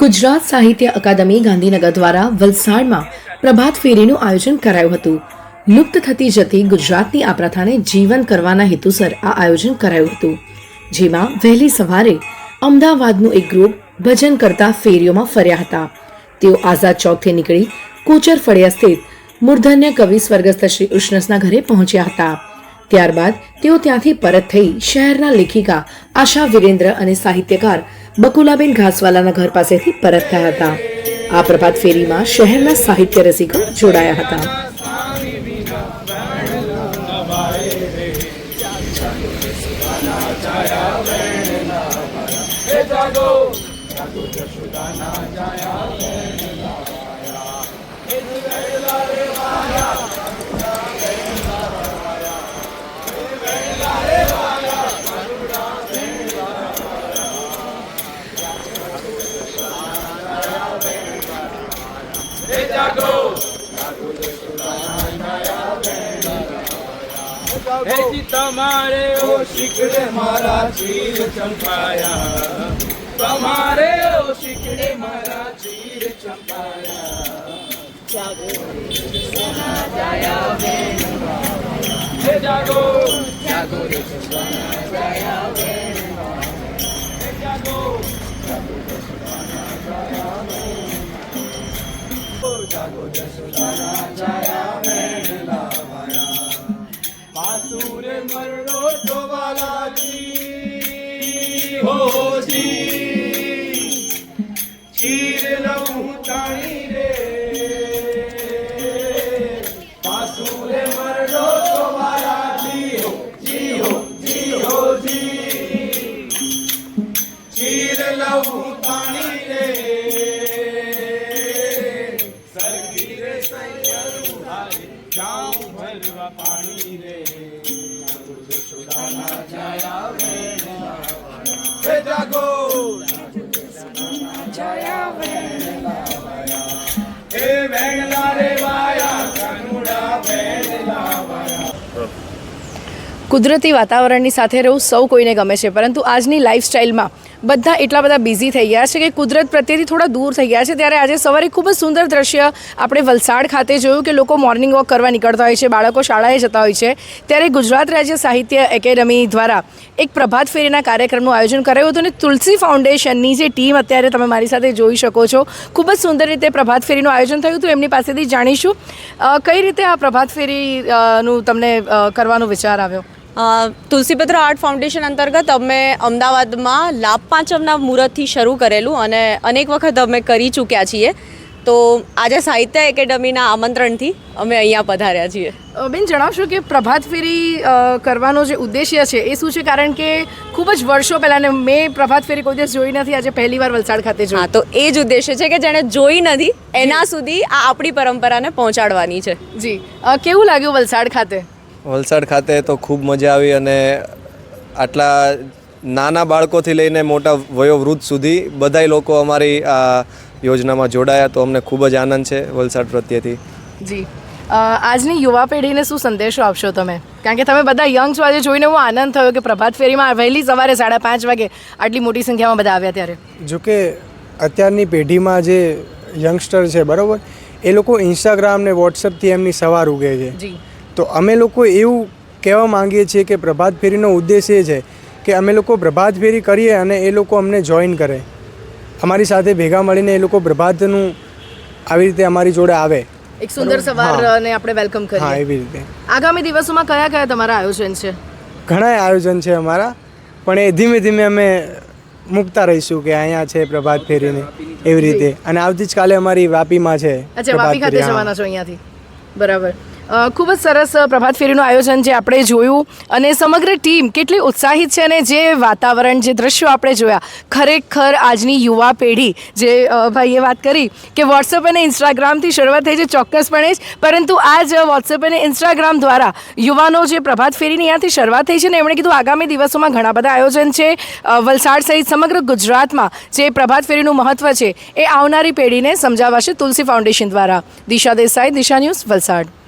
ગુજરાત સાહિત્ય અકાદમી ગાંધીનગર દ્વારા વલસાડમાં પ્રભાત ફેરીનું આયોજન કરાયું હતું. લુપ્ત થતી જતી ગુજરાતની આ પ્રથાને જીવન કરવાના હેતુસર આ આયોજન કરાયું હતું. જેમાં વહેલી સવારે અમદાવાદનું એક ગ્રુપ ભજન કરતા ફેરીઓમાં ફર્યા હતા. તેઓ આઝાદ ચોકથી નીકળી કોચર ફળિયા સ્થિત મૂર્ધન્ય કવિ સ્વર્ગસ્થ શ્રી ઉષ્ણસના ઘરે પહોંચ્યા હતા. ત્યારબાદ તેઓ ત્યાંથી પરત થઈ શહેરના લેખિકા આશા વિરેન્દ્ર અને સાહિત્યકાર બકુલાબેન ઘાસવાલાના ઘર પાસેથી પરત થયા હતા. આ પ્રભાત ફેરીમાં શહેરના સાહિત્ય રસિકો જોડાયા હતા. હેજી તમારે ઓ શીખડે મારા ચીર ચંપાયા. તમારે ઓ શીખડે મારા ચીર ચંપાયા. જાગો. જાગો જાગો. જાગો જસવાના જાયા વેણલાવાયા. મરડો ટોવાલાજી હોજી ચીર લઉં તાણી રે પાસુરે મરડો ટોવાલાજી હો જી હો જી હોજી ચીર જાયા વેણલા રે વાયા કાનુડા વાયા કુદરતી વાતાવરણની સાથે રહેવું સૌ કોઈને ગમે છે. પરંતુ આજની લાઈફસ્ટાઈલમાં બધા એટલા બધા બિઝી થઈ ગયા છે કે કુદરત પ્રત્યેથી થોડા દૂર થઈ ગયા છે. ત્યારે આજે સવારે ખૂબ જ સુંદર દ્રશ્ય આપણે વલસાડ ખાતે જોયું કે લોકો મોર્નિંગ વોક કરવા નીકળતા હોય છે, બાળકો શાળાએ જતા હોય છે. ત્યારે ગુજરાત રાજ્ય સાહિત્ય એકેડમી દ્વારા એક પ્રભાત ફેરીના કાર્યક્રમનું આયોજન કરાયું હતું અને તુલસી ફાઉન્ડેશનની જે ટીમ અત્યારે તમે મારી સાથે જોઈ શકો છો. ખૂબ જ સુંદર રીતે પ્રભાત ફેરીનું આયોજન થયું હતું. એમની પાસેથી જાણીશું કઈ રીતે આ પ્રભાત ફેરી નું તમને કરવાનો વિચાર આવ્યો? તુલસીપત્ર આર્ટ ફાઉન્ડેશન અંતર્ગત અમે અમદાવાદમાં લાભ પાંચમના મુહૂર્તથી શરૂ કરેલું અને અનેક વખત અમે કરી ચૂક્યા છીએ. તો આજે સાહિત્ય એકેડમીના આમંત્રણથી અમે અહીંયા પધાર્યા છીએ. બેન જણાવશો કે પ્રભાત ફેરી કરવાનો જે ઉદ્દેશ્ય છે એ શું છે? કારણ કે ખૂબ જ વર્ષો પહેલાં મેં પ્રભાત ફેરી કોઈ દિવસ જોઈ નથી. આજે પહેલી વાર વલસાડ ખાતે હા જોઈ તો એ જ ઉદ્દેશ્ય છે કે જેણે જોઈ નથી એના સુધી આ આપણી પરંપરાને પહોંચાડવાની છે. જી. કેવું લાગ્યું વલસાડ ખાતે? વલસાડ ખાતે તો ખૂબ મજા આવી અને આટલા નાના બાળકોથી લઈને મોટા વયોવૃદ્ધ સુધી બધાય લોકો અમારી આ યોજનામાં જોડાયા તો અમને ખૂબ જ આનંદ છે વલસાડ પ્રત્યેથી. જી. આજની યુવા પેઢીને શું સંદેશો આપશો તમે? કારણ કે તમે બધા યંગ છો આજે જોઈને હું આનંદ થયો કે પ્રભાત ફેરીમાં વહેલી સવારે સાડા પાંચ વાગે આટલી મોટી સંખ્યામાં બધા આવ્યા ત્યારે. જો કે અત્યારની પેઢીમાં જે યંગસ્ટર છે બરાબર? એ લોકો ઇન્સ્ટાગ્રામ ને વોટ્સઅપથી એમની સવાર ઉગે છે. જી. તો અમે લોકો એવું કહેવા માંગીએ છીએ કે પ્રભાત ફેરીનો ઉદ્દેશ એ છે કે અમે લોકો પ્રભાત ફેરી કરીએ અને એ લોકો અમને જોઈન કરે. અમારી સાથે ભેગા મળીને એ લોકો પ્રભાતનું આવી રીતે અમારી જોડે આવે. એક સુંદર સવાર અને આપણે વેલકમ હા કરીએ એવી રીતે. આગામી દિવસોમાં કયા કયા તમારા આયોજન છે? ઘણા આયોજન છે અમારા પણ એ ધીમે ધીમે અમે મૂકતા રહીશું કે અહીંયા છે પ્રભાત ફેરીને એવી રીતે. અને આવતી જ કાલે અમારી વાપીમાં છે અચ્છા વાપી ખાતે જવાના છો અહીંયાથી. બરાબર. ખૂબ જ સરસ પ્રભાત ફેરીનું આયોજન જે આપણે જોયું અને સમગ્ર ટીમ કેટલી ઉત્સાહિત છે અને જે વાતાવરણ, જે દ્રશ્યો આપણે જોયા, ખરેખર આજની યુવા પેઢી જે ભાઈએ વાત કરી કે વોટ્સઅપ અને ઇન્સ્ટાગ્રામથી શરૂઆત થઈ છે, ચોક્કસપણે જ, પરંતુ આ જ વોટ્સએપ અને ઇન્સ્ટાગ્રામ દ્વારા યુવાનો જે પ્રભાત ફેરીની અહીંયાથી શરૂઆત થઈ છે ને એમણે કીધું આગામી દિવસોમાં ઘણા બધા આયોજન છે વલસાડ સહિત સમગ્ર ગુજરાતમાં જે પ્રભાત ફેરીનું મહત્વ છે એ આવનારી પેઢીને સમજાવાશે તુલસી ફાઉન્ડેશન દ્વારા. દિશા દેસાઈ, દિશા ન્યૂઝ, વલસાડ.